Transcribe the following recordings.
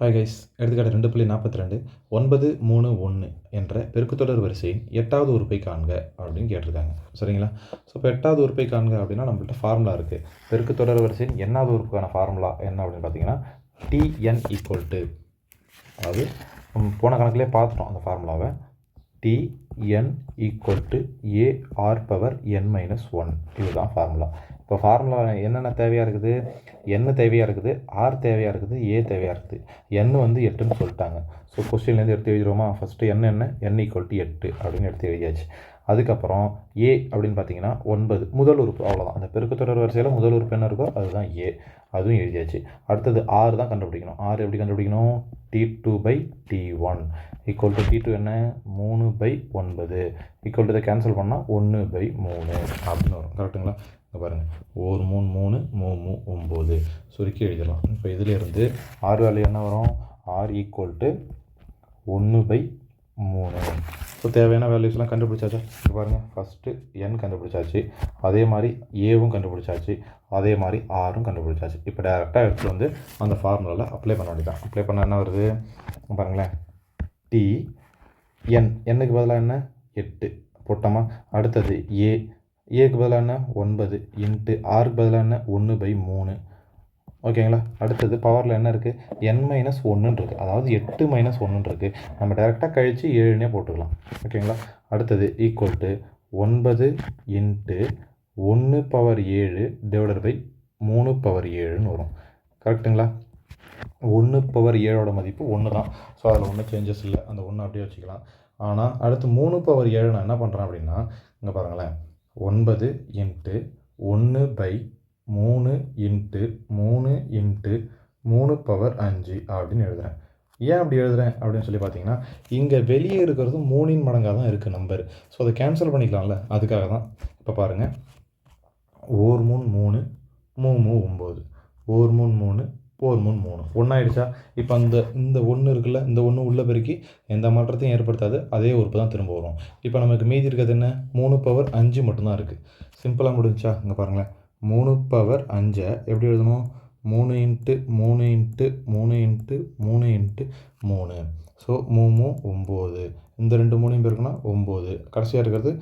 Hi guys எடுத்துக்காட்டு ரெண்டு புள்ளி நாற்பத்தி ரெண்டு ஒன்பது மூணு ஒன்று என்ற பெருக்குத்தொடர் வரிசையின் எட்டாவது உறுப்பை காண்க அப்படின்னு கேட்டிருக்காங்க. சரிங்களா? ஸோ இப்போ எட்டாவது உறுப்பை காண்க அப்படின்னா நம்மள்ட்ட ஃபார்முலா இருக்குது பெருக்குத்தொடர் வரிசையின் எண்ணாவது உறுப்புக்கான ஃபார்முலா என்ன அப்படின்னு பார்த்தீங்கன்னா டிஎன் ஈக்குவல் டு அதாவது நம்ம போன கணக்கிலே பார்த்துட்டோம் அந்த ஃபார்முலாவை T N equal to A R power N minus one இதுதான் ஃபார்முலா இப்போ ஃபார்முலா என்னென்ன தேவையாக இருக்குது? என்ன தேவையாக இருக்குது. ஆர் தேவையாக இருக்குது. ஏ தேவையாக இருக்குது. என் வந்து எட்டுன்னு சொல்லிட்டாங்க. ஸோ கொஸ்டின்லேருந்து எடுத்து எழுதிடுவோமா? ஃபஸ்ட்டு என்ன என்ன? என் ஈக்குவல் டு எட்டு அப்படின்னு எடுத்து எழுதியாச்சு. அதுக்கப்புறம் ஏ அப்படின்னு பார்த்தீங்கன்னா ஒன்பது. முதல் உறுப்பு. அவ்வளோதான் அந்த பெருக்கத்தொடர் வரிசையில் முதல் உறுப்பு என்ன இருக்கோ அதுதான் ஏ அதுவும் எழுதியாச்சு. அடுத்தது ஆறு தான் கண்டுபிடிக்கணும். ஆறு எப்படி கண்டுபிடிக்கணும்? T two by T one equal to T two என்ன? மூணு பை ஒன்பது. ஈக்குவல் டு இதை கேன்சல் பண்ணால் ஒன்று பை மூணு அப்படின்னு வரும். கரெக்டுங்களா இங்கே பாருங்கள் ஒரு மூணு மூணு மூ மூ ஒம்பது. சுருக்கி எழுதிடலாம். இப்போ இதிலேருந்து ஆறு வேலை என்ன வரும்? ஆர் ஈக்குவல் டு ஒன்று பை மூணு. ஸோ தேவையான வேல்யூஸ்லாம் கண்டுபிடிச்சாச்சா? இப்போ பாருங்கள் ஃபஸ்ட்டு என் கண்டுபிடிச்சாச்சு. அதே மாதிரி ஏவும் கண்டுபிடிச்சாச்சு. அதே மாதிரி ஆரும் கண்டுபிடிச்சாச்சு. இப்போ டேரெக்டாக எடுத்து வந்து அந்த ஃபார்முலாவில் அப்ளை பண்ண வேண்டியதான் அப்ளை பண்ண என்ன வருது? பாருங்களேன். டி என் என்னுக்கு பதிலாக என்ன? எட்டு. போட்டோமா? அடுத்தது ஏ ஏக்கு பதிலான என்ன? ஒன்பது. இன்ட்டு ஆறுக்கு பதிலான என்ன? ஒன்று பை மூணு. ஓகேங்களா அடுத்தது பவரில் என்ன இருக்குது என் மைனஸ் ஒன்றுன்னு இருக்குது அதாவது எட்டு மைனஸ் ஒன்றுன்னு இருக்குது நம்ம டேரெக்டாக கழித்து ஏழுனே போட்டுக்கலாம். ஓகேங்களா அடுத்தது ஈக்குவல் டு ஒன்பது இன்ட்டு ஒன்று பவர் ஏழு டிவைடட் பை மூணு பவர் ஏழுன்னு வரும். கரெக்டுங்களா ஒன்று பவர் ஏழோட மதிப்பு ஒன்று தான் ஸோ அதில் ஒன்றும் சேஞ்சஸ் இல்லை. அந்த ஒன்று அப்படியே வச்சுக்கலாம். ஆனால் அடுத்து மூணு பவர் ஏழு நான் என்ன பண்ணுறேன் அப்படின்னா இங்கே பாருங்களேன். ஒன்பது இன்ட்டு ஒன்று பை மூணு இன்ட்டு மூணு இன்ட்டு மூணு பவர் அஞ்சு அப்படின்னு எழுதுகிறேன் ஏன் அப்படி எழுதுகிறேன் அப்படின்னு சொல்லி பார்த்தீங்கன்னா இங்கே வெளியே இருக்கிறது மூணின் மடங்காக தான் இருக்குது நம்பர் ஸோ அதை கேன்சல் பண்ணிக்கலாம்ல. அதுக்காக தான். இப்போ பாருங்கள் ஓர் மூணு மூணு மூ மூ ஒம்பது. ஓர் மூணு மூணு ஓர் மூணு. மூணு ஒன்றாயிடுச்சா இப்போ அந்த இந்த ஒன்று இருக்குல்ல இந்த ஒன்று உள்ளே பெருக்கி எந்த மாற்றத்தையும் ஏற்படுத்தாது அதே உறுப்பு தான் திரும்ப வரும். இப்போ நமக்கு மீதி இருக்கிறது என்ன? மூணு பவர் அஞ்சு மட்டும்தான் இருக்குது சிம்பிளாக முடிஞ்சா இங்கே பாருங்களேன். மூணு பவர் அஞ்சை எப்படி எழுதணும்? மூணு இன்ட்டு மூணு இன்ட்டு மூணு இன்ட்டு மூணு இன்ட்டு மூணு. ஸோ மூணு ஒம்பது. இந்த ரெண்டு மூணையும் பேருக்குன்னா ஒம்பது. கடைசியாக இருக்கிறது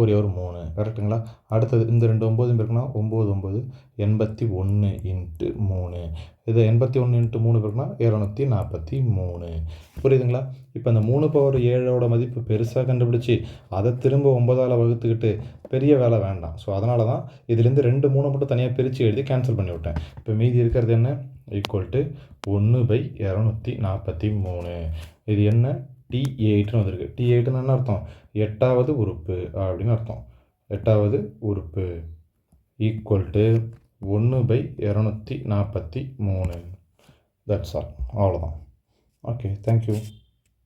ஒரே ஒரு மூணு. கரெக்டுங்களா? அடுத்தது இந்த ரெண்டு ஒம்பது பேருக்குன்னா ஒம்பது ஒம்பது எண்பத்தி ஒன்று இன்ட்டு மூணு. இது எண்பத்தி ஒன்று இன்ட்டு மூணு பேருக்குன்னா இரநூத்தி நாற்பத்தி மூணு. புரியுதுங்களா? இப்போ அந்த மூணு பவர் ஏழோட மதிப்பு பெருசாக கண்டுபிடிச்சி அதை திரும்ப ஒன்பதால் வகுத்துக்கிட்டு பெரிய வேலை வேண்டாம். ஸோ அதனால தான் இதுலேருந்து ரெண்டு மூணு மட்டும் தனியாக பிரித்து எழுதி கேன்சல் பண்ணி விட்டேன். இப்போ மீதி இருக்கிறது என்ன? ஈக்குவல் டு ஒன்று பை இரநூத்தி நாற்பத்தி மூணு. இது என்ன? டி எயிட்னு வந்திருக்கு. டி எயிட்னு என்ன அர்த்தம்? எட்டாவது உறுப்பு அப்படின்னு அர்த்தம். எட்டாவது உறுப்பு. ஈக்குவல் டு ஒன்று பை இரநூத்தி நாற்பத்தி மூணு. தட்ஸ் ஆல் அவ்வளோதான் ஓகே தேங்க்யூ